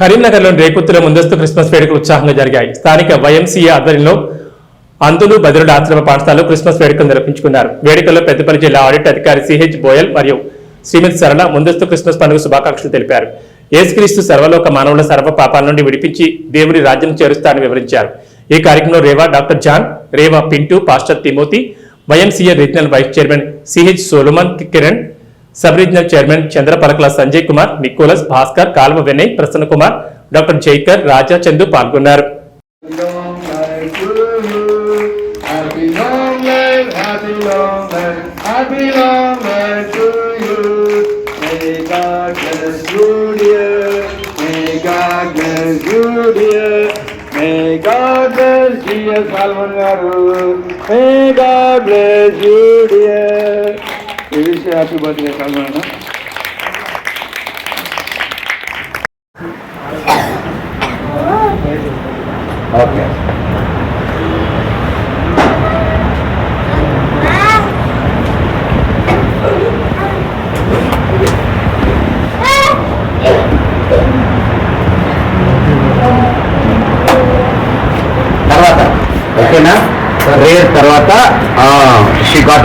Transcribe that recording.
కరీంనగర్లోని రేకుత్తుల ముందస్తు క్రిస్మస్ వేడుకలు ఉత్సాహంగా జరిగాయి. స్థానిక వైఎంసీఏ ఆధ్వర్యంలో అందులు బదిరుడు ఆశ్రమ పాఠశాలలో క్రిస్మస్ వేడుకలు నిర్వహించుకున్నారు. వేడుకల్లో పెద్దపల్లి జిల్లా ఆడిట్ అధికారి సిహెచ్ బోయల్ మరియు శ్రీమతి సరళ ముందస్తు క్రిస్మస్ పండుగ శుభాకాంక్షలు తెలిపారు. ఏసుక్రీస్తు సర్వలోక మానవుల సర్వ పాపాల నుండి విడిపించి దేవుని రాజ్యం చేరుస్తారని వివరించారు. ఈ కార్యక్రమంలో Reva doctor John Reva Pintu pastor Timothy YMCA regional vice chairman CH Solomon Kiran sub regional chairman Chandrapalakala Sanjay Kumar Nicholas Bhaskar Kalva Vinay Prasanna Kumar doctor Jaikar Raja Chandu పాల్గొన్నారు Salman garu. May God bless you, dear. We wish you happy birthday, Salman. huh? Okay తర్వాత ఓకేనా rare తర్వాత she got